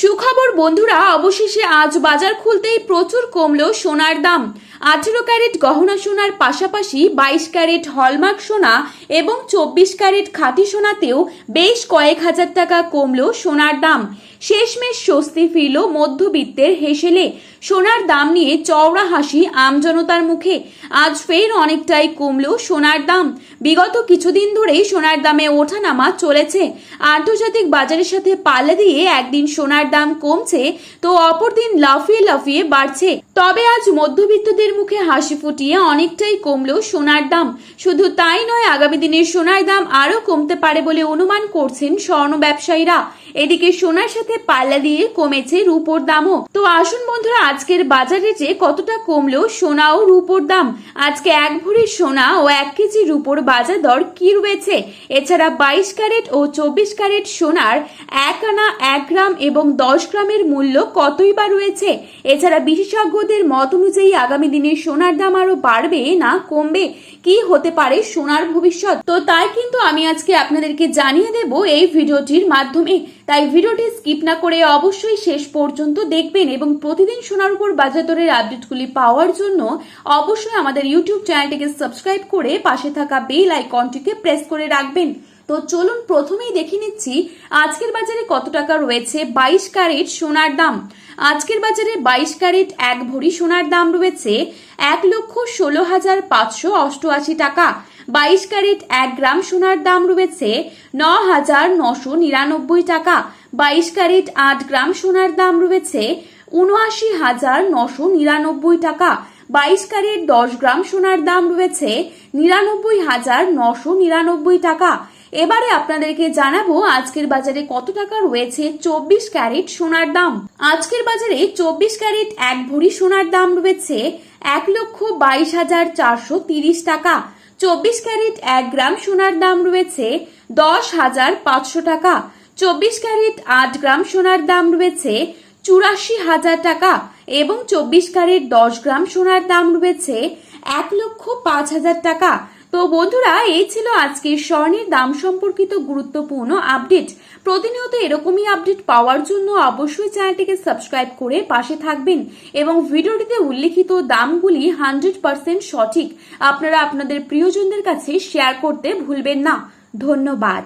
সুখবর বন্ধুরা অবশেষে আজ বাজার খুলতেই প্রচুর কমলো সোনার দাম। আঠেরো ক্যারেট গহনা সোনার পাশাপাশি বাইশ ক্যারেট হলমার্ক সোনা এবং চব্বিশ ক্যারেট খাঁটি সোনাতেও বেশ কয়েক হাজার টাকা কমল সোনার দাম। শেষমেশ স্বস্তি ফিরল মধ্যবিত্তের হেসেলে। সোনার দাম নিয়ে চওড়া হাসি আমজনতার মুখে। আজ ফের অনেকটাই কমল সোনার দাম। বিগত কিছুদিন ধরেই সোনার দামে ওঠানামা চলেছে। আন্তর্জাতিক বাজারের সাথে পাল্লা দিয়ে একদিন সোনার দাম কমছে, তো অপরদিন লাফিয়ে লাফিয়ে বাড়ছে। তবে আজ মধ্যবিত্তদের মুখে হাসি ফুটিয়ে অনেকটাই কমলো সোনার দাম। শুধু তাই নয়, আগামী দিনে সোনার দাম আরও কমতে পারে বলে অনুমান করছেন স্বর্ণ ব্যবসায়ীরা। এদিকে সোনার সাথে পাল্লা দিয়ে কমেছে রূপোর দামও। তো আসুন বন্ধুরা, আজকের বাজারে যে কতটা কমলো সোনা ও রূপোর দাম। আজকে এক ভরি সোনা ও এক কেজি রূপোর বাজার দর কি রয়েছে? এছাড়া বাইশ ক্যারেট ও চব্বিশ ক্যারেট সোনার এক আনা এক গ্রাম এবং দশ গ্রামের মূল্য কতই বা রয়েছে? এছাড়া বিশেষজ্ঞদের মত অনুযায়ী আগামী দিনে সোনার দাম আরও বাড়বে না কমবে? কি হতে পারে সোনার ভবিষ্যৎ? তো তাই কিন্তু আমি আজকে আপনাদেরকে জানিয়ে দেব এই ভিডিওটির মাধ্যমে। তাই ভিডিওটি স্কিপ না করে অবশ্যই শেষ পর্যন্ত দেখবেন এবং প্রতিদিন সোনার উপর বাজার দরের আপডেটগুলি পাওয়ার জন্য অবশ্যই আমাদের ইউটিউব চ্যানেলটিকে সাবস্ক্রাইব করে পাশে থাকা বেল আইকনটিকে প্রেস করে রাখবেন। তো চলুন প্রথমেই দেখে নিচ্ছি আজকের বাজারে কত টাকা রয়েছে বাইশ ক্যারেট সোনার দাম। আজকের বাজারে বাইশ ক্যারেট এক ভরি সোনার দাম রয়েছে এক লক্ষ ষোলো হাজার পাঁচশো অষ্টআশি টাকা। বাইশ ক্যারেট এক গ্রাম সোনার দাম রয়েছে ন হাজার নশো নিরানব্বই টাকা। বাইশ ক্যারেট আট গ্রাম সোনার দাম রয়েছে উনআশি হাজার নশো নিরানব্বই টাকা। বাইশ ক্যারেট দশ গ্রাম সোনার দাম রয়েছে নিরানব্বই হাজার নশো নিরানব্বই টাকা। এবারে আপনাদেরকে জানাব আজকের বাজারে কত টাকা রয়েছে চব্বিশ ক্যারেট সোনার দাম। আজকের বাজারে চব্বিশ ক্যারেট এক ভরি সোনার দাম রয়েছে এক লক্ষ বাইশ হাজার চারশো তিরিশ টাকা। চব্বিশ ক্যারেট এক গ্রাম সোনার দাম রয়েছে দশ হাজার পাঁচশো টাকা। চব্বিশ ক্যারেট আট গ্রাম সোনার দাম রয়েছে চুরাশি হাজার টাকা এবং চব্বিশ ক্যারেট দশ গ্রাম সোনার দাম রয়েছে এক লক্ষ পাঁচ হাজার টাকা। তো বন্ধুরা, এই ছিল আজকের স্বর্ণের দাম সম্পর্কিত গুরুত্বপূর্ণ আপডেট। প্রতিনিয়ত এরকমই আপডেট পাওয়ার জন্য অবশ্যই চ্যানেলটিকে সাবস্ক্রাইব করে পাশে থাকবেন এবং ভিডিওটিতে উল্লেখিত দামগুলি হান্ড্রেড পার্সেন্ট সঠিক। আপনারা আপনাদের প্রিয়জনদের কাছে শেয়ার করতে ভুলবেন না। ধন্যবাদ।